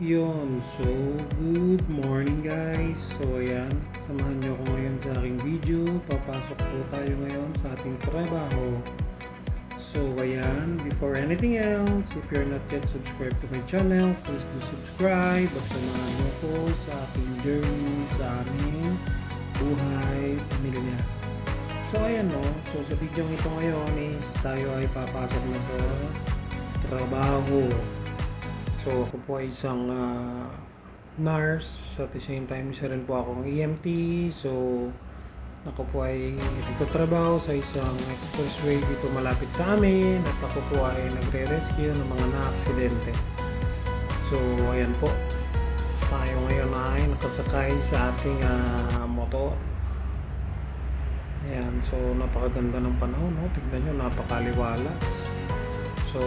Yun, so good morning guys. So ayan, samahan niyo ako ngayon sa aking video. Papasok po tayo ngayon sa ating trabaho. So ayan, before anything else, if you're not yet subscribed to my channel, please do subscribe at samahan niyo ko sa aking journey sa aming buhay pamilya. So ayan no, so sa video ito ngayon is tayo ay papasok na sa trabaho. So ako po ay isang ah, nurse at the same time isa rin po akong EMT. So ako po ay nagtatrabaho sa isang expressway dito malapit sa amin at ako po ay nagre-rescue ng mga na-aksidente. So ayan po, tayo ngayon ay nakasakay sa ating ah, motor. Ayan, so napakaganda ng panahon, no? Tignan nyo, napakaliwalas. So,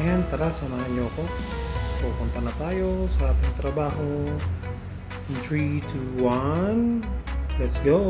ayan, tara, samahan nyo ako. Pupunta na tayo sa ating trabaho. In 3, 2, 1, let's go!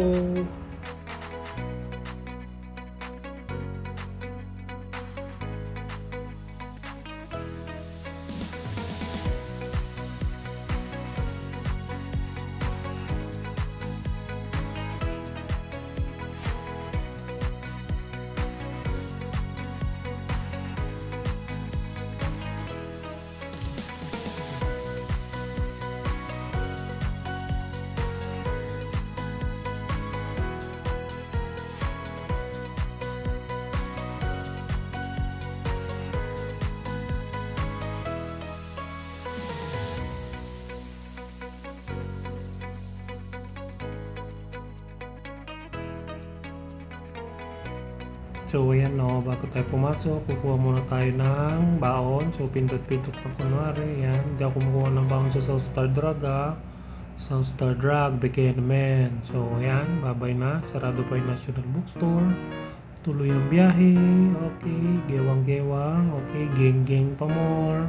So ayan no, bago tayo pumasok, kukuha muna tayo ng baon. So pindot-pindot na kunwari, yan. Hindi ako kumukuha ng baon sa South Star Drug ha. South Star Drug, Bigay naman. So ayan, babay na. Sarado pa yung National Bookstore. Tuloy ang biyahe. Okay, gewang-gewang. Okay, geng-geng pa more.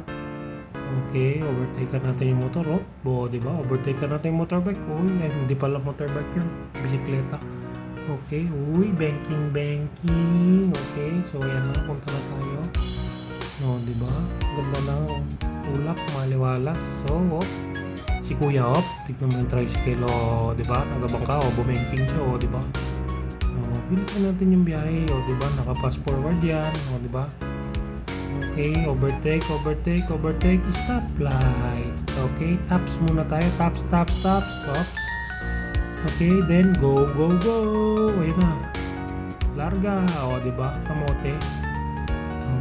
Okay, overtake natin yung motor. Oh, bo, di ba? Overtake natin yung motorbike. Uy, ay, hindi pala motorbike yun. Bisikleta. Okay, uy, banking, banking. Okay, so ayan na, punta na tayo. No, di ba? Ganda na, oh. ulap, maliwalas. So, oh, si Kuya, oh, tignan mo yung tricycle, oh, di ba? Nagabang ka, oh, bumenting siya, oh, di ba? Oh, bilisan natin yung biyahe, oh, di ba? Naka-fast forward yan, oh, di ba? Okay, overtake, overtake, overtake, stoplight. Okay, taps muna tayo, taps, taps, taps, stops. Okay, then go, go, go. Ayun na. Larga. O, di ba? Kamote.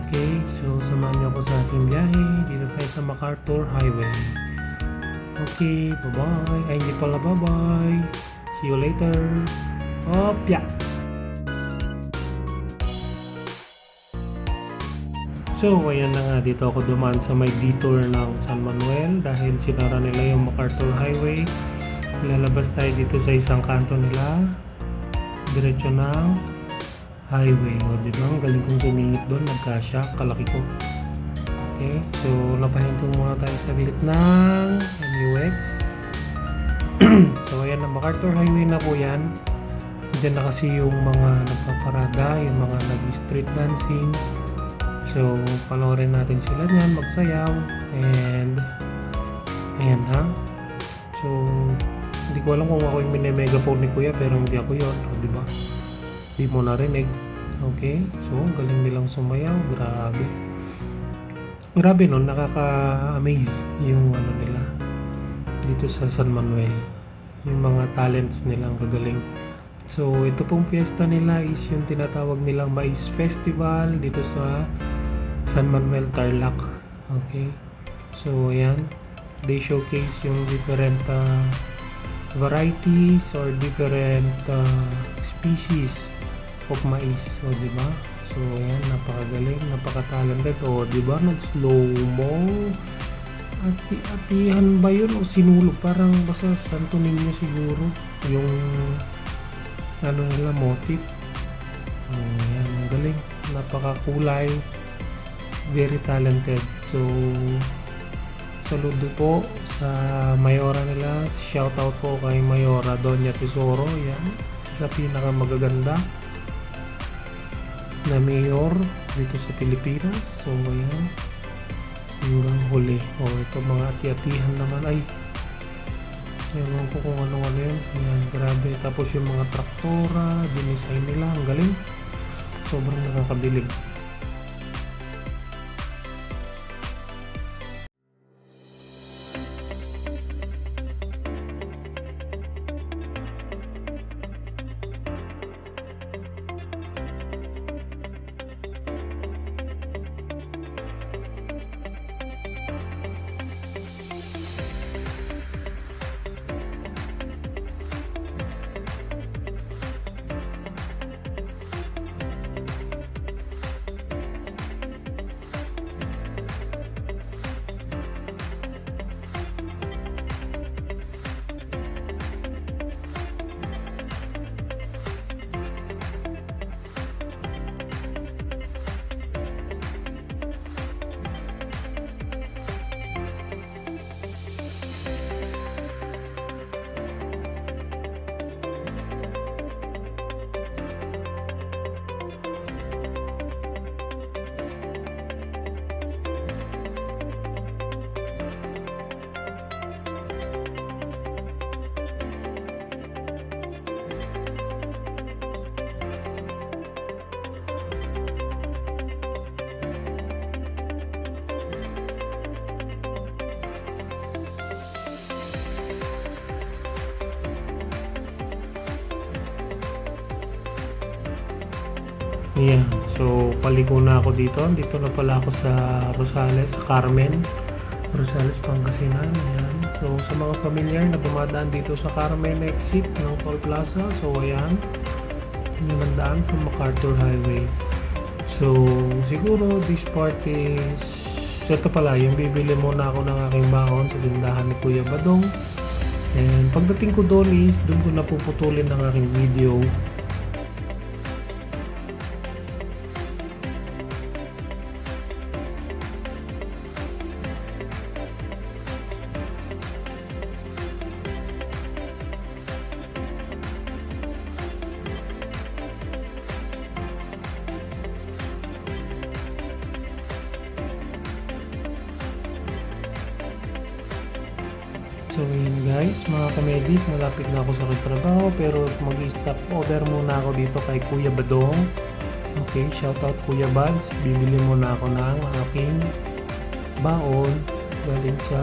Okay, so samahan niyo ako sa ating biyahe. Dito tayo sa MacArthur Highway. Okay, bye-bye. Ay, hindi pala bye-bye. See you later. Opya! So, ayan na nga, dito ako dumaan sa may detour ng San Manuel dahil sinara nila yung MacArthur Highway. Lalabas tayo dito sa isang kanto nila. Diretso ng highway. O, di ba? Ang galing kong sumingit doon. Nagkasya. Kalaki ko. Okay. So, napahinto muna tayo sa glit ng MUX. so, ayan na. MacArthur Highway na po yan. Diyan na kasi yung mga nagpaparada, yung mga nag-street dancing. So, panoorin natin sila niyan, magsayaw. And, ayan ha. So, hindi ko alam kung ako yung mini-megaphone ni Kuya, pero hindi ako yun. O, di ba? Hindi mo narinig. Okay? So, ang galing nilang sumayaw. Grabe. Grabe no, nakaka-amaze yung ano nila dito sa San Manuel. Yung mga talents nilang kagaling. So, ito pong fiesta nila is yung tinatawag nilang Mais Festival dito sa San Manuel Tarlac. Okay. So, ayan. They showcase yung different uh, varieties or different uh, species of mais. O, di ba? So, ayan. Napakagaling. Napaka-talented. O, di ba? Nag-slow mo. Ati-atihan ba yun o sinulog? Parang basta Santo Niño siguro. Yung ano nila motif. Oh, yan, ang galing. Napakakulay. Very talented. So, saludo po sa Mayora nila. Shout out po kay Mayora Doña Tesoro. Yan. Isa sa pinaka magaganda na mayor dito sa Pilipinas. So, ayan. hanggang huli. O ito mga ati-atihan naman ay Ewan ko kung ano ano yun. Ayan, grabe. Tapos yung mga traktora, dinisign nila. Ang galing. Sobrang nakakabilib. Ayan. So, paliko na ako dito. Dito na pala ako sa Rosales, sa Carmen. Rosales, Pangasinan. Ayan. So, sa mga familiar na dumadaan dito sa Carmen exit ng Toll Plaza. So, ayan. Yun ang from MacArthur Highway. So, siguro this part is... Ito pala, yung bibili muna ako ng aking baon sa tindahan ni Kuya Badong. And pagdating ko doon is, doon ko napuputulin ng aking video So yun guys, mga kamedis, malapit na ako sa aking trabaho pero mag-stop over muna ako dito kay Kuya Badong. Okay, shoutout Kuya Bads. Bibili muna ako ng aking baon galing sa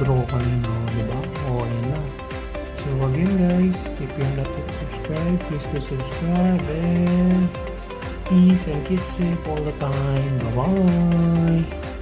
draw ko kanina, di ba? O, yan na. So again guys, if you're not yet subscribed, please do subscribe and peace and keep safe all the time. Bye-bye!